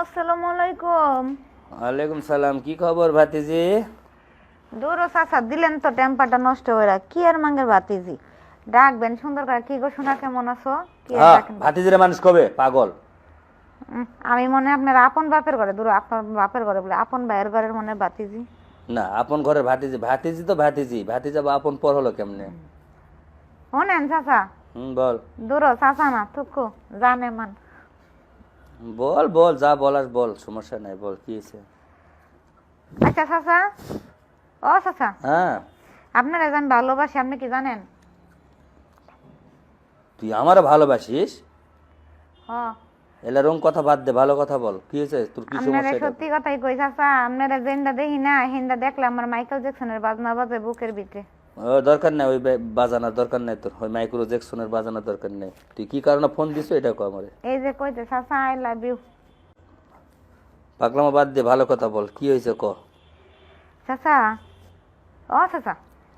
আসসালামু আলাইকুম। ওয়ালাইকুম সালাম কি খবর ভাতিজি? দূর চাচা দিলেন তো টেম্পারটা নষ্ট হয়ে কি আর মাঙ্গের বাতিজি ডাকবেন সুন্দর করে। কি গো শোনা কেমন আছো? কি আর হ্যাঁ ডাকেন? ভাতিজিরা মানুষ কবে? পাগল। উম, আমি মনে হয় আপনার আপন বাপের ঘরে। দূর আপনার বাপের ঘরে বলে আপন ভাইয়ের ঘরের মনে হয় বাতিজি না আপন ঘরের ভাতিজি। ভাতিজি তো ভাতিজি। ভাতিজা বা আপন পর হলো কেমনে? শোনেন চাচা। হুম বল। দূর চাচা না থুকু জানে মান। বল বল যা বলার বল সমস্যা নাই বল কি হয়েছে? আচ্ছা চাচা। ও চাচা। হ্যাঁ। আপনারা জান ভালোবাসি আপনি কি জানেন? তুই আমারও ভালোবাসিস? হ। এলা রং কথা বাদ দে ভালো কথা বল কি হয়েছে? তোর কি সমস্যা এটা? সত্যি কথাই কই চাচা আপনারা যেনটা দেখি না হেন্দা দেখলে আমার মাইকেল জ্যাকসনের বাজনা বাজে বুকের ভিতরে। দরকার নাই ওই বাজানোর দরকার নাই তোর। ওই মাইক্রো জ্যাকসনের বাজানোর দরকার নেই। তুই কি কারণে ফোন দিছো এটা কো আমারে। এই যে কইতে চাচা আই লাভ ইউ পাগলামা বাদ দে ভালো কথা বল কি হয়েছে ক? চাচা ও চাচা।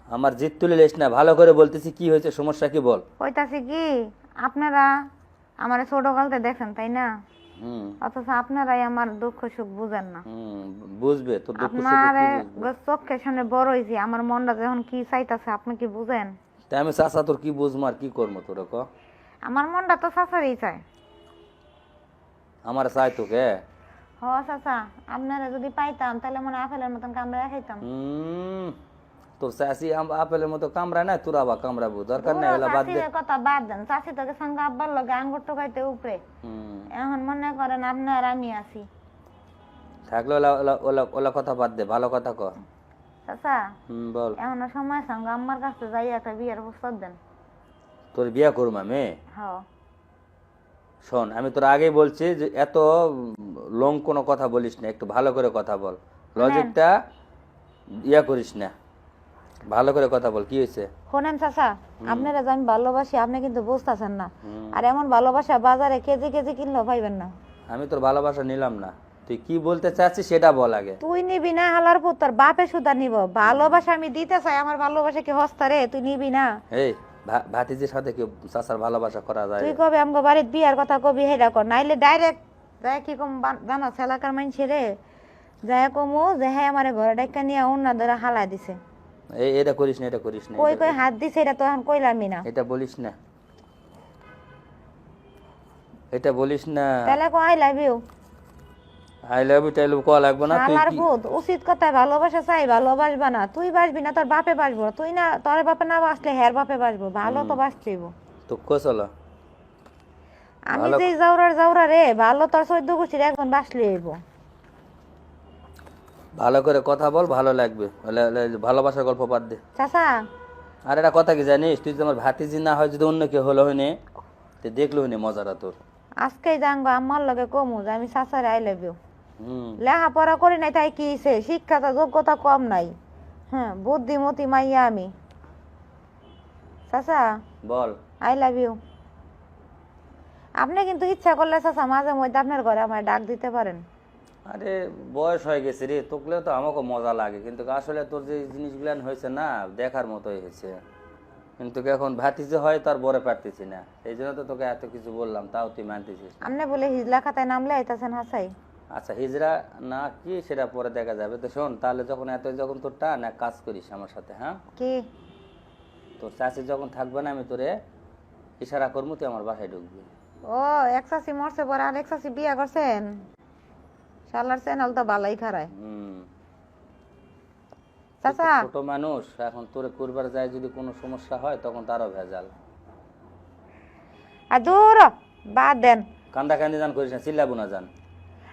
আমার জিত তুলে লিস না ভালো করে বলতেছি কি হয়েছে সমস্যা কি বল? কইতাছি কি আপনারা আমার ছোট কালতে দেখেন তাই না? অথচ আপনারাই আমার দুঃখ সুখ বুঝেন না। বুঝবে দুঃখ আপনার চোখের সামনে বড় হয়েছি আমার মনটা যখন কি চাইতাছে আপনি কি বুঝেন? তাই আমি চাচা তোর কি বুঝব আর কি করব তোর ক? আমার মনটা তো চাচারই চায়। আমার চাই তোকে? হ চাচা আপনারা যদি পাইতাম তাহলে মনে হয় আপেলের মতন কামড়ে খাইতাম তোর চাষি আপেলের মতো কামড়া না তোর আবার কামড়াবো দরকার নাই ওলা বাদ কথা বাদ দেন। চাষি তোকে সঙ্গে আব্বার লগে আঙ্গুর টোকাইতে উপরে। এখন মনে করেন আমি আছি। থাকলে ওলা ওলা ওলা কথা বাদ দে ভালো কথা চাচা হুম বল। এখন সময় সঙ্গে আম্মার কাছে যাই একটা বিয়ের প্রস্তাব দেন। তোর বিয়া করুম আমি? হ শোন আমি তোর আগেই বলছি যে এত লং কোনো কথা বলিস না একটু ভালো করে কথা বল। লজিকটা ইয়া করিস না। ভালো করে কথা বল কি হয়েছে? শোনেন চাচা আপনারা যে আমি ভালোবাসি আপনি কিন্তু বুঝতেছেন না। আর এমন ভালোবাসা বাজারে কেজি কেজি কিনলেও পাইবেন না। আমি তোর ভালোবাসা নিলাম না। তুই কি বলতে চাচ্ছিস সেটা বল আগে। তুই নিবি না হালার পুত্তর বাপে সুদা নিব। ভালোবাসা আমি দিতে চাই আমার ভালোবাসা কি হস্তা রে? তুই নিবি না। এই ভাতিজির সাথে কি চাচার ভালোবাসা করা যায়? তুই কবে আমগো বাড়ির বিয়ার কথা কবি হেডা কর। নাইলে ডাইরেক্ট যায় কি কম বান- জানাস এলাকার মানুষে রে। যায় কমু যে হ্যাঁ আমার ঘরে ডাক্কা নিয়ে অন্য ধরে হালা দিছে। এই এটা করিস না এটা করিস না কই কই হাত দিছে এটা তো এখন কইলামই না। এটা বলিস না। এটা বলিস না। তাহলে কো I love you I love you টাইলু call লাগবে না? তুই কি ভূত উচিত কথা ভালোবাসা চাই ভালোবাসবা না। তুই বাসবি না তোর বাপে বাসবো। তুই না তোর বাপে না বাসলে হের বাপে বাসবো ভালো তো বাসতেইব তো কোসলা আমি যে জাউরার জাউরা রে ভালো তোর চৈদ্দ গোষ্ঠীর একজন বাসলে হইব ভালো করে কথা বল ভালো লাগবে। ভালোবাসার গল্প বাদ দে। চাচা। আর একটা কথা কি জানিস তুই আমার ভাতিজি না হয় যদি অন্য কেউ হলো হইনি তো দেখল হইনি মজাটা তোর। আজকেই জানগো আমার লগে কমু যে আমি চাচারে আই লাভ ইউ লেখাপড়া করি নাই তাই কি হইছে? শিক্ষাটা যোগ্যতা কম নাই। হ্যাঁ বুদ্ধিমতী মাইয়া আমি। চাচা। বল। আই লাভ ইউ আপনি কিন্তু ইচ্ছা করলে চাচা মাঝে মধ্যে আপনার ঘরে আমার ডাক দিতে পারেন। আরে বয়স হয়ে গেছে রে তোকলেও তো আমাকে মজা লাগে কিন্তু আসলে তোর যে জিনিসগুলান হয়েছে না দেখার মতোই হয়েছে। কিন্তু এখন ভাতিজে হয় তার বড় পারতেছি না। এই জন্য তো তোকে এত কিছু বললাম তাও তুই মানতেছিস না। আপনি বলে হিজলা খাতায় নামলে আইতাছেন হাসাই। আচ্ছা হিজরা না কি সেটা পরে দেখা যাবে। তো শোন তাহলে যখন এত যখন তোর টান এক কাজ করিস আমার সাথে হ্যাঁ? কি? তোর চাষি যখন থাকবে না আমি তোরে ইশারা করব তুই আমার বাসায় ঢুকবি। ও এক চাষি মরছে পরে আর এক চাষি বিয়া করছেন? শালার চ্যানেল তো বালাই খারায়। চাচা। ছোট মানুষ এখন তোরে করবার যায় যদি কোনো সমস্যা হয় তখন তারও ভেজাল। আর দূর বাদ দেন। কান্দা কান্দি জান করিস না চিল্লাবো না জান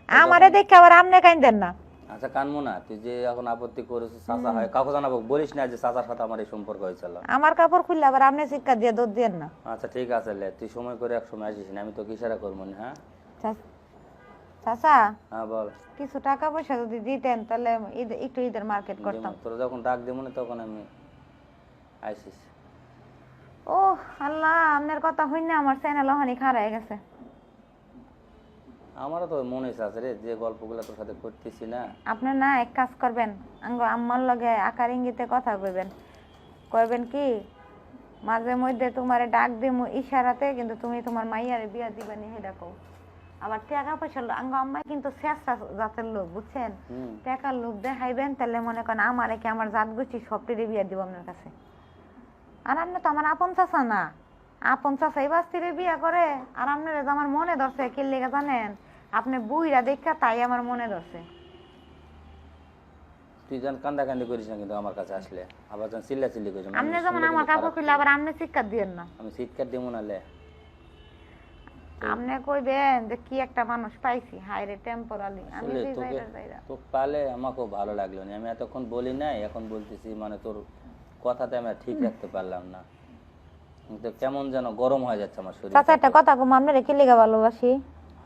আমারে দেখে আবার আমনে কাইন দেন না। আচ্ছা কানবো না তুই যে এখন আপত্তি করেছিস চাচা হয় কাউকে জানাব বলিস না যে চাচার সাথে আমার এই সম্পর্ক হয়েছিল। আমার কাপড় খুললে আবার আপনি শিক্ষা দিয়ে দৌড় দিয়েন না। আচ্ছা ঠিক আছে লে তুই সময় করে এক সময় আসিস না আমি তোকে ইশারা করব না হ্যাঁ? চাচা? হ্যাঁ বল। কিছু টাকা পয়সা যদি দিতেন তাহলে একটু ঈদের মার্কেট করতাম। তোরা যখন ডাক দেবো না তখন আমি আইসিস। ও আল্লাহ আপনার কথা হই না আমার চ্যানেল ওখানে খারাই গেছে। আমারও তো মনে আছে রে যে গল্পগুলো তোর সাথে করতেছি না। আপনি না এক কাজ করবেন। আঙ্গ আম্মার লগে আকার ইঙ্গিতে কথা কইবেন। কইবেন কি মাঝে মধ্যে তোমারে ডাক দিমু ইশারাতে কিন্তু তুমি তোমার মাইয়ারে বিয়া দিবানি সেটা কও। আবার টাকা পয়সা আঙ্গ আম্মাই কিন্তু শেষটা জাতের লোক বুঝছেন? টাকার লোক দেখাইবেন তাহলে মনে করেন আমার কি আমার জাত গোষ্ঠী সবটিরে বিয়ে দিব আপনার কাছে? আর আপনি তো আমার আপন চাষা না। আপন চাষা এই বাস্তিরে বিয়ে করে আর আপনার যে আমার মনে ধরছে কি লেগে জানেন? আপনি বুইরা দেখা তাই আমার মনে ধরছে। তুই যেন কান্দা কান্দি করিস না কিন্তু আমার কাছে আসলে। আবার যেন চিল্লা চিল্লি করিস আপনি যেমন আমার কাপড় খুললে আবার আপনি শিক্ষা দিয়েন না। আমি চিৎকার দিব না লে আপনি কইবেন যে কি একটা মানুষ পাইছি হাই রে টেম্পোরালি আমি তোকে যাইরা যাইরা। তো পালে আমাকেও ভালো লাগল না। আমি এতক্ষণ বলি নাই এখন বলতেছি মানে তোর কথাতে আমি ঠিক রাখতে পারলাম না। তো কেমন যেন গরম হয়ে যাচ্ছে আমার শরীর চাচা একটা কথা কম আপনার কি লেগে ভালোবাসি?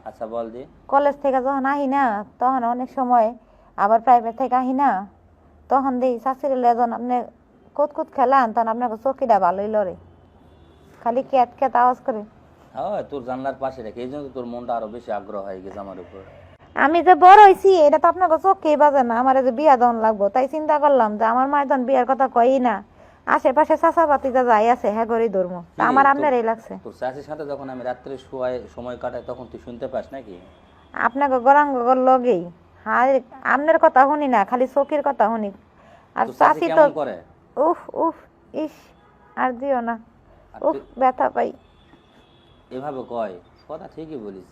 আচ্ছা বল দি। কলেজ থেকে যখন আহি না তখন অনেক সময় আবার প্রাইভেট থেকে আহি না তখন দেখি শাশুড়ি যখন আপনি কুত কুত খেলান তখন আপনাকে চকিটা ভালোই লড়ে খালি ক্যাত ক্যাত আওয়াজ করে। হ্যাঁ তোর জানলার পাশে রেখে এই জন্য তোর মনটা আরও বেশি আগ্রহ হয়ে গেছে আমার উপর। আমি যে বড় হইছি এটা তো আপনাকে চোখেই বাজে না আমার যে বিয়া দন লাগবো তাই চিন্তা করলাম যে আমার মায়ের তখন বিয়ার কথা কই না। আশেপাশে চাচা পাতি যা যাই আছে হ্যাঁ গরি ধর্ম আমার তোর- আপনার এই লাগছে। তোর চাষির সাথে যখন আমি রাত্রে শোয়াই সময় কাটাই তখন তুই শুনতে পাস নাকি? আপনাকে গরাঙ্গ লগেই। হ্যাঁ আপনার কথা শুনি না খালি চোখের কথা শুনি। আর চাষি চাচি তো উফ উফ ইস আর দিও না। উফ ব্যথা পাই। এভাবে কয়? কথা ঠিকই বলিস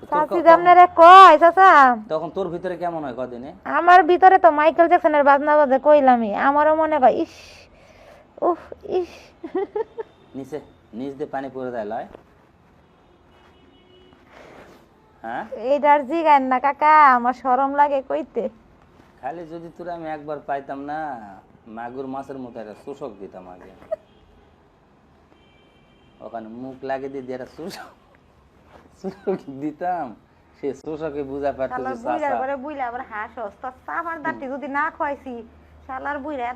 তো তোর চাচি ক- যে আপনারে কয় চাচা? তখন তোর ভিতরে কেমন হয় কদিনে? আমার ভিতরে তো মাইকেল জ্যাকসনের বাজনা বাজে কইলামই। আমারও মনে কয় ইস উফ ইস। নিচে নিচ দিয়ে পানি পড়ে দেয় লয়। হ্যাঁ? এইটার জিগান না কাকা আমার শরম লাগে কইতে। খালি যদি তোরা আমি একবার পাইতাম না মাগুর মাছের মতো একটা শোষক দিতাম আগে। ওখানে মুখ লাগিয়ে দিয়ে একটা শোষক দিতাম সে শোষকে বুঝা পারতো করে আবার সাফার দাঁতি যদি না খাইছি শালার বুইরা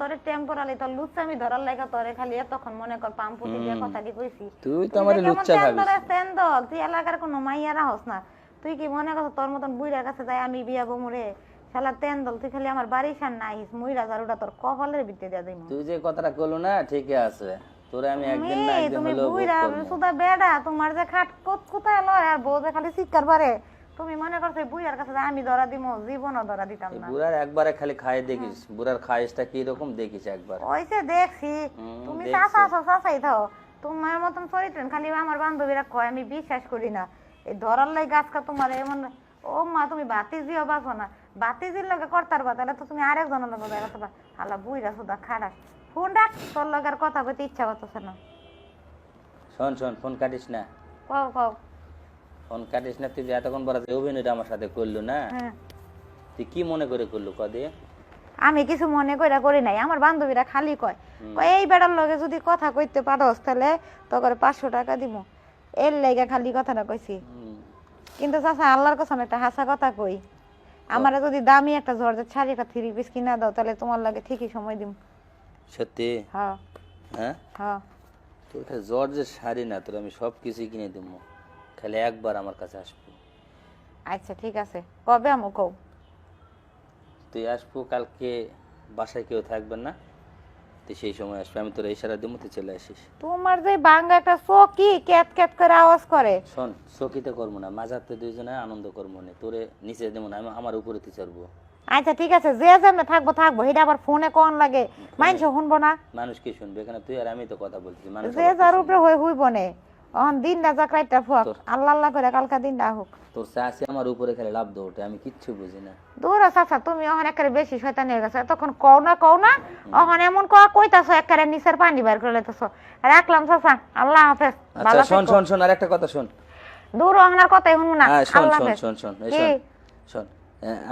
তোরে টেম্পোরালি তোর লুচ্চামি ধরার লাগা তোরে খালি মনে কর পাম্পুটি দিয়ে কথাটি কইছি। তুই তো আমার লুচ্চা ভাবিস। তেন্দল তুই এলাকার কোনো মাইয়ারা হস না। তুই কি মনে করছ তোর মতন বুইরার কাছে যাই আমি বিয়া বমুরে শালা তেন্দল তুই খালি আমার বাড়ি সার নাইস মুইরা জারুটা তোর কপালের ভিতরে দিয়া দিমু। তুই যে কথাটা করল না ঠিকই আছে। তোরে আমি একদিন না একদিন তুমি বুইরা সুদা বেড়া তোমার যে খাট কোত কোথায় লয়? আর বউ যে খালি চিৎকার পারে তুমি মনে করছ বুইরার কাছে আমি ধরা দিমু জীবনও ধরা দিতাম না। বুড়ার একবারে খালি খাই দেখিস। বুড়ার খাইসটা কি রকম দেখিস একবার? ওইসে দেখছি। তুমি দেখছি। চাষা থাও তোমার মতন চরিত্র খালি আমার বান্ধবীরা কয় আমি বিশ্বাস করি না। এই ধরার লাই গাছকা তোমার এমন ও মা তুমি বাতি জিও বাঁচো না। বাতি জির লগে করতার বা তাহলে তো তুমি আরেকজনের লগে বেড়াতে পার হালা বুইরা সুদা খাড়া। ফোন রাখ তোর লগে আর কথা কইতে ইচ্ছা করতেছে না। শোন শোন ফোন কাটিস না। কও কও। ফোন কাটিস না তুই যে এতক্ষণ বড় যে অভিনয়টা আমার সাথে করলু না হ্যাঁ। তুই কি মনে করে করলু কদে আমি কিছু মনে কইরা করি নাই আমার বান্ধবীরা খালি কয় কয় এই বেড়ার লগে যদি কথা কইতে পারস তাহলে তোকে পাঁচশো টাকা দিব এর লেগে খালি কথাটা কইছি। কিন্তু চাচা আল্লাহর কসম একটা হাসা কথা কই। আমারে যদি দামি একটা জর্জের শাড়ি একটা থ্রি পিস কিনা দাও তাহলে তোমার লাগে ঠিকই সময় দিম। সত্যি? হ্যাঁ। হ্যাঁ? হ্যাঁ। তোর এটা জর্জের শাড়ি না তোর আমি সব কিছুই কিনে দেবো খালি একবার আমার কাছে আসব। আচ্ছা ঠিক আছে। কবে আমো কও? তুই আসব কালকে বাসায় কেউ থাকবেন না? তুই সেই সময় আসবে আমি তোর ইশারা দেবো তুই চলে আসিস। তোমার যে একটা চকি ক্যাত ক্যাত করে আওয়াজ করে। শোন চকিতে করব না মাঝাতে দুইজনে আনন্দ করব না তোরে নিচে দেবো না আমি আমার উপরে তুই চড়বো। আচ্ছা ঠিক আছে যে যেমনে থাকব থাকব। এটা আবার ফোনে কোন লাগে। মাইনছে শুনব না। মানুষ কি শুনবে? এখানে তুই আর আমি তো কথা বলছি মানুষ যে যার উপরে হই হইব নে। অহন দিনটা চাকরাইটা ফুয়াক। আল্লাহ আল্লাহ করে কালকা দিনটা হোক। তোর চাষি আমার উপরে খেলে লাভ দৌড়ে আমি কিচ্ছু বুঝি না। দূর চাচা তুমি অহন একেবারে বেশি শয়তান হয়ে গেছে। তখন কও না কও না অহন এমন কয়া কইতাছো একেবারে নিচের পানি বের করে লেতেছো রাখলাম চাচা আল্লাহ হাফেজ। আচ্ছা শোন শোন শোন আর একটা কথা শোন। দূর অহনার কথাই শুনব না। হ্যাঁ শোন আল্লাহ শোন হাফেজ। শোন শোন? শোন শোন।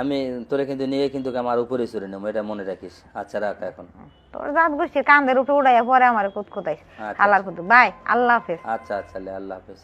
আমি তোরে কিন্তু নিয়ে কিন্তু আমার উপরে চড়ে নেব এটা মনে রাখিস। আচ্ছা রাখ এখন। তোর দাঁত গুছিয়ে কান্দের উপরে উড়াইয়া পরে আমার কুতকুতাইস। আল্লাহ আল্লাহর কুতু বাই আল্লাহ হাফেজ। আচ্ছা আচ্ছা লে আল্লাহ হাফেজ।